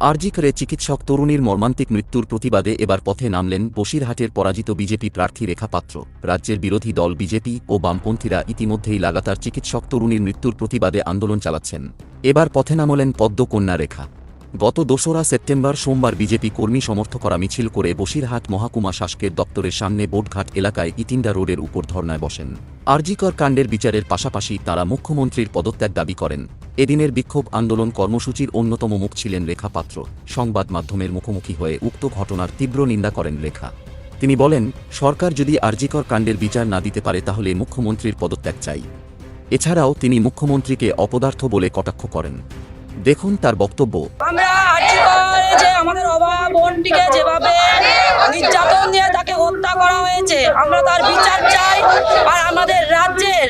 আরজি করে চিকিৎসক তরুণীর মর্মান্তিক মৃত্যুর প্রতিবাদে এবার পথে নামলেন বসিরহাটের পরাজিত বিজেপি প্রার্থী রেখা পাত্র। রাজ্যের বিরোধী দল বিজেপি ও বামপন্থীরা ইতিমধ্যেই লাগাতার চিকিৎসক তরুণীর মৃত্যুর প্রতিবাদে আন্দোলন চালাচ্ছেন। এবার পথে নামলেন পদ্মকন্যা রেখা। গত দোসরা সেপ্টেম্বর সোমবার বিজেপি কর্মী সমর্থ করা মিছিল করে বসিরহাট মহাকুমা শাসকের দপ্তরের সামনে বোটঘাট এলাকায় ইটিন্ডা রোডের উপর ধর্নায় বসেন। আরজিকর কাণ্ডের বিচারের পাশাপাশি তারা মুখ্যমন্ত্রীর পদত্যাগ দাবি করেন। এদিনের বিক্ষোভ আন্দোলন কর্মসূচির অন্যতম মুখ ছিলেন রেখা পাত্র। সংবাদ মাধ্যমের মুখোমুখি হয়ে উক্ত ঘটনার তীব্র নিন্দা করেন রেখা। তিনি বলেন, সরকার যদি আরজিকর কাণ্ডের বিচার না দিতে পারে তাহলে মুখ্যমন্ত্রীর পদত্যাগ চাই। এছাড়াও তিনি মুখ্যমন্ত্রীকে অপদার্থ বলে কটাক্ষ করেন। দেখুন তার বক্তব্য। রাজ্যের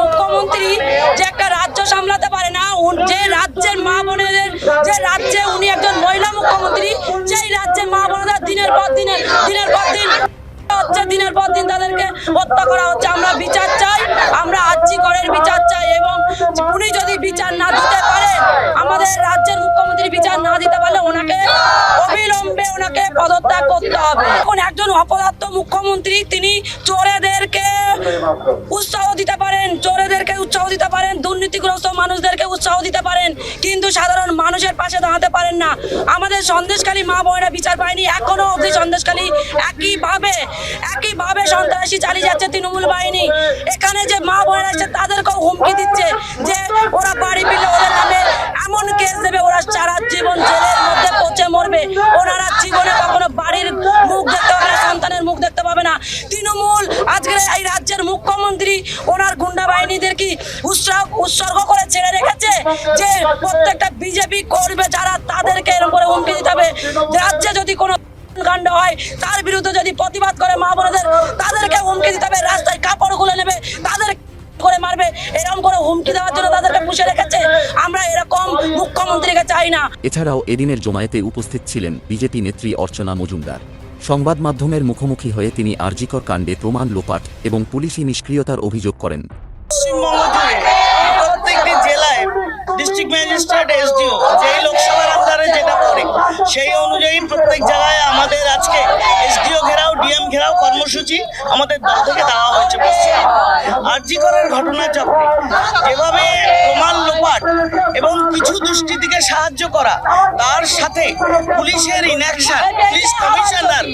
মুখ্যমন্ত্রী যে একটা রাজ্য সামলাতে পারে না যে রাজ্যের মা যে রাজ্যে উনি একজন মহিলা মুখ্যমন্ত্রী, সেই রাজ্যের মা দিনের পর দিনে, দিনের পর দিন, হচ্ছে দিনের পর দিন তাদেরকে হত্যা করা হচ্ছে। আমরা বিচার চাই আমরা বিচার চাই এবং উনি যদি বিচার না দিতে পারে, আমাদের রাজ্যের মুখ্যমন্ত্রী বিচার না দিতে পারলে ওনাকে অবিলম্বে ওনাকে পদত্যাগ করতে হবে। এখন একজন অপদার্থ মুখ্যমন্ত্রী, তিনি চোরেদেরকে উৎসাহ দিতে পারেন চোরেদেরকে উৎসাহ দিতে পারেন, দুর্নীতিগ্রস্ত মানুষদেরকে উৎসাহ দিতে পারেন, কিন্তু সাধারণ মানুষের পাশে দাঁড়াতে পারেন না। আমাদের সন্দেশখালী মা বোনেরা বিচার পায়নি, এখনও অবধি সন্দেশখালী একইভাবে একইভাবে সন্ত্রাসী চালিয়ে যাচ্ছে তৃণমূল বাহিনী। এখানে যে মা বোনেরা আছে তাদেরকেও হুমকি দিচ্ছে যে ওরা বাড়ি এই রাজ্যের মুখ্যমন্ত্রী ওনার গুন্ডা উৎসর্গ করে ছেড়ে রেখেছে? যে প্রত্যেকটা বিজেপি করবে যারা তাদেরকে এরকম করে হুমকি দিতে হবে। রাজ্যে যদি কোনো কাণ্ড হয়, তার বিরুদ্ধে যদি প্রতিবাদ করে মা বোনেদের, তাদেরকে হুমকি দিতে হবে। রাস্তায় কাপড় খুলে নেবে, তাদের করে মারবে। এরকম করে হুমকি দেওয়ার জন্য তাদেরকে পুষে রেখেছে। আমরা এরকম মুখ্যমন্ত্রীকে চাই না। এছাড়াও এদিনের জমায়েতে উপস্থিত ছিলেন বিজেপি নেত্রী অর্চনা মজুমদার। সংবাদ মাধ্যমের মুখোমুখি হয়ে তিনি আরজিকর কাণ্ডে প্রমাণ লোপাট এবং পুলিশি নিষ্ক্রিয়তার অভিযোগ করেন। প্রত্যেকটি জেলায় ডিস্ট্রিক্ট ম্যাজিস্ট্রেট এসডিও যেই যেটা সেই অনুযায়ী প্রত্যেক জায়গায় আমাদের আজকে এসডিও ঘেরাও ডিএম ঘেরাও কর্মসূচি আমাদের দল থেকে দেওয়া হয়েছে। আরজি করার ঘটনা চক্রে যেভাবে কিছু দুষ্কৃতীকে সাহায্য করা, তার সাথে পুলিশের ইনঅ্যাকশন পুলিশ কমিশনার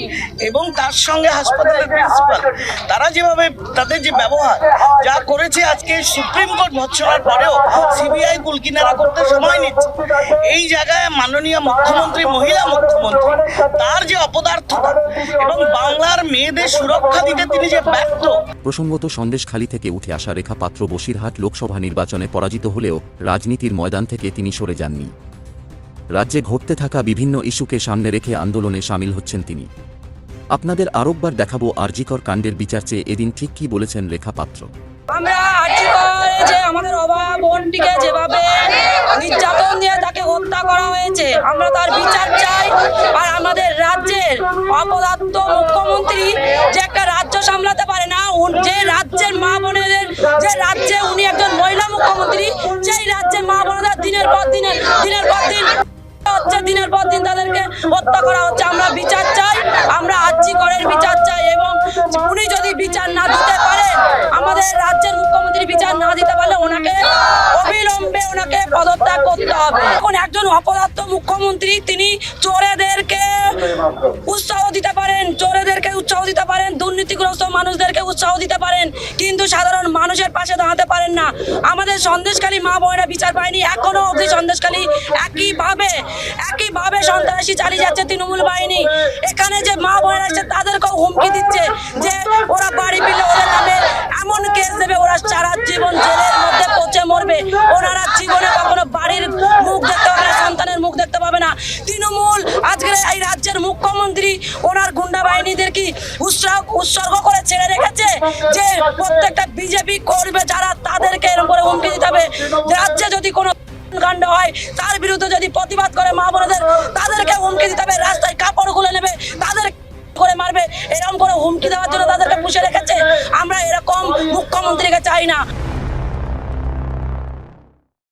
এবং তার সঙ্গে হাসপাতালের প্রিন্সিপাল তারা যেভাবে তাদের যে ব্যবহার, যা করেছে আজকে সুপ্রিম কোর্ট ভৎসনার পরেও সিবিআই কুলকিনারা করতে সময় নিচ্ছে। এই জায়গায় মাননীয় মুখ্যমন্ত্রী মহিলা মুখ্যমন্ত্রী তার যে অপদার্থতা এবং বাংলার মেয়েদের সুরক্ষা দিতে তিনি যে ব্যর্থ। প্রসঙ্গত সন্দেশখালী থেকে উঠে আসা রেখা পাত্র বসিরহাট লোকসভা নির্বাচনে পরাজিত হলেও রাজনীতির ময়দান থেকে তিনি সরে যাননি। রাজ্যে ঘটতে থাকা বিভিন্ন ইস্যুকে সামনে রেখে আন্দোলনে সামিল হচ্ছেন তিনি। আপনাদের আরোববার দেখাবো আরজিকর কাণ্ডের বিচার চেয়ে এদিন ঠিক কি বলেছেন রেখা পাত্র আমরা আরজিকরে যে আমাদের অভাব বোনটিকে যেভাবে নির্যাতন দিয়ে তাকে হত্যা করা হয়েছে। আমরা তার বিচার চাই। আর আমাদের রাজ্যের অপদার্থ মুখ্যমন্ত্রী যে একটা রাজ্য সামলাতে পারে না যে রাজ্যের মা বোনেদের যে রাজ্যে উনি একজন মহিলা মুখ্যমন্ত্রী, সেই রাজ্যের মা বোনেদের দিনের পর দিনে দিনের পর দিন হচ্ছে, দিনের পর দিন তাদেরকে হত্যা করা হচ্ছে। আমরা বিচার চাই, আমরা আর্জি করের বিচার চাই এবং উনি যদি বিচার না দিতে পারে পদত্যাগ করতে হবে। এখন একজন অপদার্থ মুখ্যমন্ত্রী, তিনি চোরেদেরকে উৎসাহ দিতে পারেন, চোরেদেরকে উৎসাহ দিতে পারেন, দুর্নীতিগ্রস্ত মানুষদেরকে উৎসাহ দিতে পারেন, কিন্তু সাধারণ মানুষের পাশে দাঁড়াতে পারেন না। আমাদের সন্দেশখালী মা বোনেরা বিচার পায়নি, এখনও অবধি সন্দেশখালী একইভাবে একইভাবে সন্ত্রাসী চালিয়ে যাচ্ছে তৃণমূল বাহিনী। এখানে যে মা বোনেরা আছে তাদেরকেও হুমকি দিচ্ছে যে ওরা বাড়ি পিলে ওদের নামে এমন কেস দেবে, ওরা সারা জীবন জেলের মধ্যে পচে মরবে। ওনারা জীবনে মুখ্যমন্ত্রী ওনার গুন্ডা বাহিনীদের কি উৎসর্গ উৎসর্গ করে ছেড়ে রেখেছে? যে প্রত্যেকটা বিজেপি করবে যারা তাদেরকে এরকম হুমকি দিতে হবে। রাজ্যে যদি কোনো কাণ্ড হয়, তার বিরুদ্ধে যদি প্রতিবাদ করে মা বোনেদের, তাদেরকে হুমকি দিতে হবে। রাস্তায় কাপড় খুলে নেবে, তাদের করে মারবে। এরকম করে হুমকি দেওয়ার জন্য তাদেরকে পুষে রেখেছে। আমরা এরকম মুখ্যমন্ত্রীকে চাই না।